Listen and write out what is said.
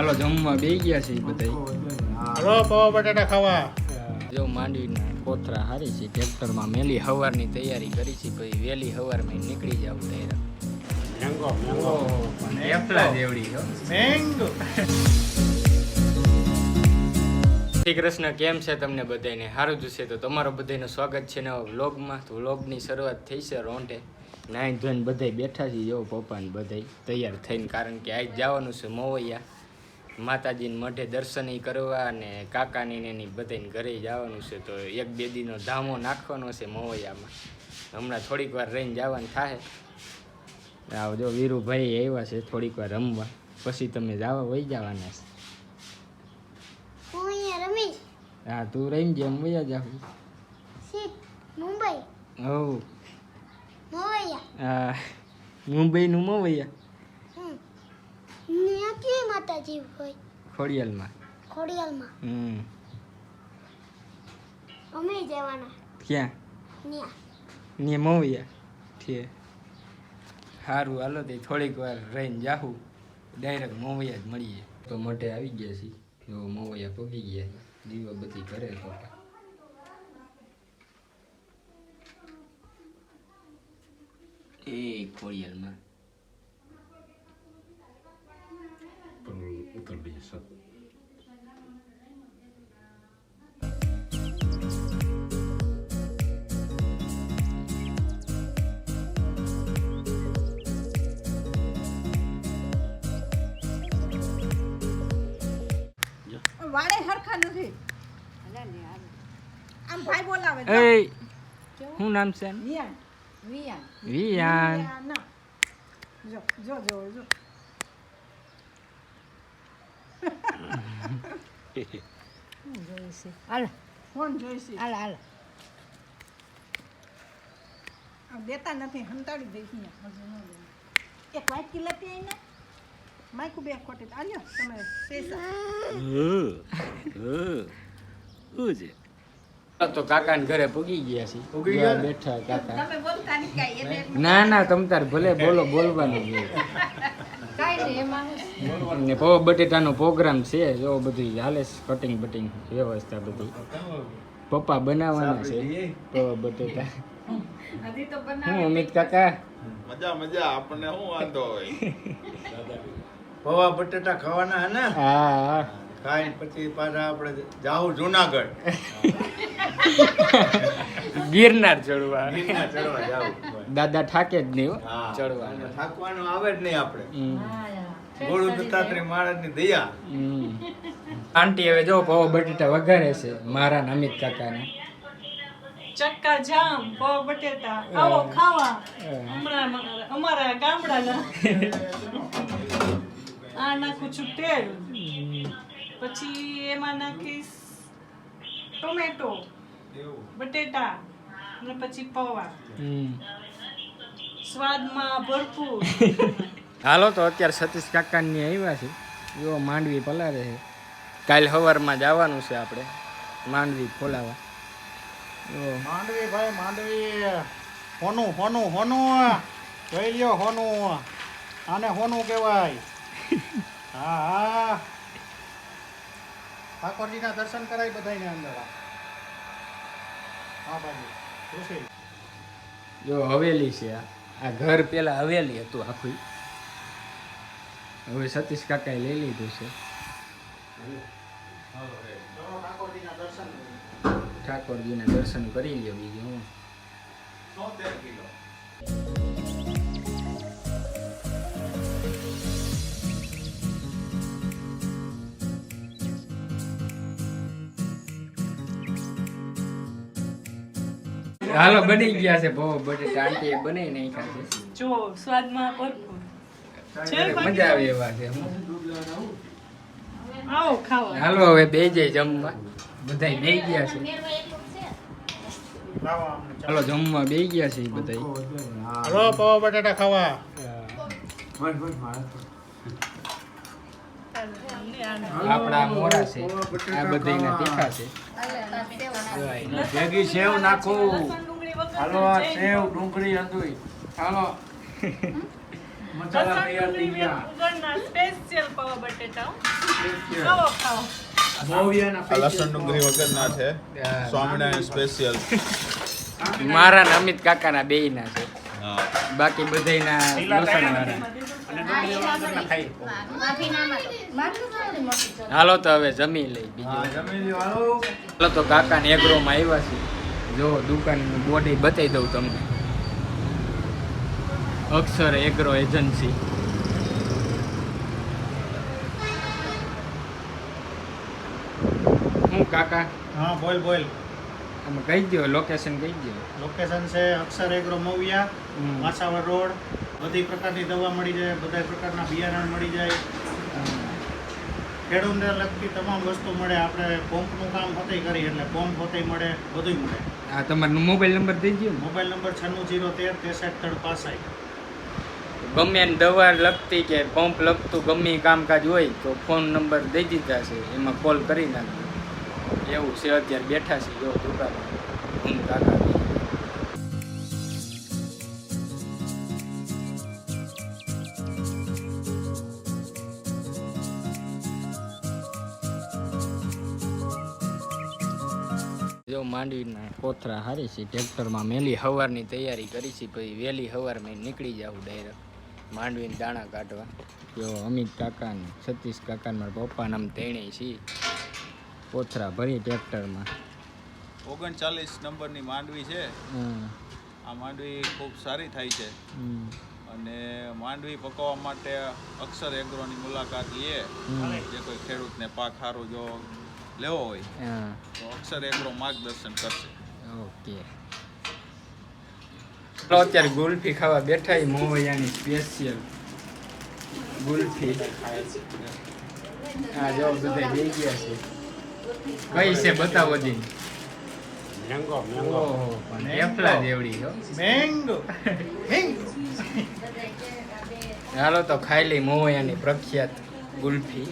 હાલો જમવા બે ગયા છે બધા હલો પૌવા બટાટા ખાવા. જો માંડવીના કોથરા હારી છે ટ્રેક્ટરમાં મેલી હવારની તૈયારી કરી છે પછી વહેલી હવારમાં નીકળી જાવ તૈયાર. Mango mango. એપલા જેવડી મેંગો. શ્રી કૃષ્ણ કેમ છે તમને બધાને સારું જ છે તો તમારો બધાનું સ્વાગત છે નવા વ્લોગમાં. તો વ્લોગની શરૂઆત થઈ છે રોંટે નાઈ ધોઈને બધાય બેઠા છે જો પપ્પા ને બધાય તૈયાર થઈને કારણ કે આજ જવાનું છે મોવૈયા. માતાજીને મઢે દર્શન કરવા અને કાકાની ને એની બધાને ઘરે જવાનું છે તો એક બે દીનો ધામો નાખવાનો છે મોવૈયામાં. હમણાં થોડીક વાર રહીને જવાનું થાય આવજો વીરુભાઈ આવ્યા છે થોડીક વાર રમવા. પછી તમે જાવા વહી જવાના છે. હું તું રહીને જેમ વયા જાવ સીટ મુંબઈ? હા મુંબઈ નું મોવૈયા. માતાજી હોય. ખોડિયાલમાં. ખોડિયાલમાં. હમ. અમે જવાના. ક્યાં? ન્યા. ન્યા મોવિયા. ઠીક સારું હાલો તે થોડીક વાર રહીને જાહું. ડાયરેક્ટ મોવૈયા જ મળીએ. તો મોટે આવી ગયા છીએ. તો મોવૈયા પગી ગયા છે. દીવા બધી કરે તો એ ખોડિયાલમાં. બીજી વાળે હરખા નથી. આમ ભાઈ બોલાવે. એ શું નામ છે? વિયાન. વિયાન. વિયાન. ના. જો જો જો. ફોન જોઈશે દેતા નથી હંતાડી દઈશ અહીંયા એક વાઈટ કિલ્લા ત્યાં ને માયકુ બે ખોટી આલ્યો તમે શેષા તો કાકાને ઘરે પૂગી ગયા છે. પૂગી ગયા? બેઠા કાકા. તમે બોલતા નહીં કાંઈ એને ના ના તમ તાર ભલે બોલો બોલવાનું ને પૌવા બટેટાનો પ્રોગ્રામ છે જો બધું હાલે કટિંગ બટિંગ વ્યવસ્થા બધી. પપ્પા બનાવવાના છે પૌવા બટેટા. હું અમિત કાકા? મજા મજા આપણને શું વાંધો હોય? પૌવા બટેટા ખાવાના હે ને? હા. ખાઈ પછી પાછા આપણે જાહું જુનાગઢ. ગિરનાર ચડવા. દાદા ઠાકે જ નહીં ચડવા ઠાકવાનું આવે જ નહીં આપણે. હમ. દત્તાત્રેય મહારાજની દયા. આંટી હવે જો પાવ બટેટા વઘારે છે મારા અમિત કાકાના. ચક્કા જામ પાવ બટેટા. આવો ખાવા. હમણાં અમારા ગામડાના. આ નાખું છું તેલ. પછી એમાં નાખીશ ટોમેટો બટેટા. અને પછી પૌવા. સ્વાદમાં ભરપૂર. હાલો તો અત્યારે સતીશ કાકાની આવ્યા છે. એવો માંડવી પલારે છે. કાલ સવારમાં જવાનું છે આપણે. માંડવી ખોલાવા. માંડવી ભાઈ માંડવી. હોનું હોનું હોનું. જોઈ લ્યો હોનું. આને હોનું કહેવાય. હા હા. ઠાકોરજીના દર્શન કરાય બધાને અંદર. હા બાજુ જો હવેલી છે આ. આ ઘર પેલા હવેલી હતું આખું. હવે સતીશ કાકાએ લઈ લીધું છે. ઠાકોરજીના દર્શન કરી લ્યો બીજું હું. કિલો. હાલો બની ગયા છે બહુ બટે ટાંટી બનાવી નહીં ખાતે જો સ્વાદમાં ભરપૂર. મજા આવી એવા છે આવો ખાવા હાલો હવે બે જાય જમવા બધા બે ગયા છે. હાલો જમવા બે ગયા છે બધા હાલો પૌવા બટાટા ખાવા. આપણા મોરા છે આ બધાના તીખા છે. ભેગી સેવ નાખો. લસણ ડુંગળી વગર હાલો આ સેવ ડુંગળી અંદુઈ હાલો. મસાલા તૈયાર થઈ ગયા. સ્પેશિયલ પાવા બટેટા ખાઓ ખાઓ. લસણ ડુંગળી વગરના છે. સ્વામિનારાયણ સ્પેશિયલ મારા ને અમિત કાકાના બેયના છે. બાકી બધાના લસણ વાળા હાલો તો હવે જમી લઈ બીજું. હાલો. તો કાકા ને એગ્રોમાં આવ્યા છે. જો દુકાન બોડી બતાવી દઉં તમને. Akshar agro agency. હું કાકા? હા બોલ બોલ. તમે કહી દો લોકેશન કહી દો લોકેશન છે અક્ષર એગ્રો મોવિયા હમ. માછાવર રોડ. બધી પ્રકારની દવા મળી જાય બધા પ્રકારના બિયારણ મળી જાય. ખેડૂતને લગતી તમામ વસ્તુ મળે. આપણે પંપનું કામ પોતે કરીએ એટલે પંપ પોતે મળે બધું મળે. હા તમારો મોબાઈલ નંબર દઈ દો મોબાઈલ નંબર છન્નું જીરો તેર ત્રેસઠ ત્રણ પાસઠ. ગમે એને દવા લગતી કે પંપ લગતું ગમે કામકાજ હોય તો ફોન નંબર દઈ દીધા છે. એમાં કોલ કરી નાખજો. એવું છે અત્યારે બેઠા છે જો દુકાન હું કાકા. જો માંડવીના કોથરા હારી છે ટ્રેક્ટરમાં મેલી હવારની તૈયારી કરી છે પછી વહેલી હવારમાં નીકળી જાઉં ડાયરેક્ટ માંડવીને દાણા કાઢવા. જો અમિત કાકાને સતીશ કાકાને મારા પપ્પાને આમ તેણે છે કોથરા ભરી ટ્રેક્ટરમાં ઓગણચાલીસ નંબરની માંડવી છે. આ માંડવી ખૂબ સારી થાય છે. અને માંડવી પકવવા માટે અક્ષર એગ્રોની મુલાકાત લે. જે કોઈ ખેડૂતને પાક સારો જો લેવો હોય. તો અક્ષર એગ્રો માર્ગદર્શન કરશે. ઓકે. અત્યારે ગુલ્ફી ખાવા બેઠા એ મોવૈયાની સ્પેશિયલ ગુલ્ફી. હા જો બધા જઈ ગયા છે. કઈ છે બતાવો જી મેંગો મેંગો એફલા જેવડી હો. મેંગો મેંગો હાલો તો ખાઈ લઈ મોવૈયાની પ્રખ્યાત ગુલ્ફી.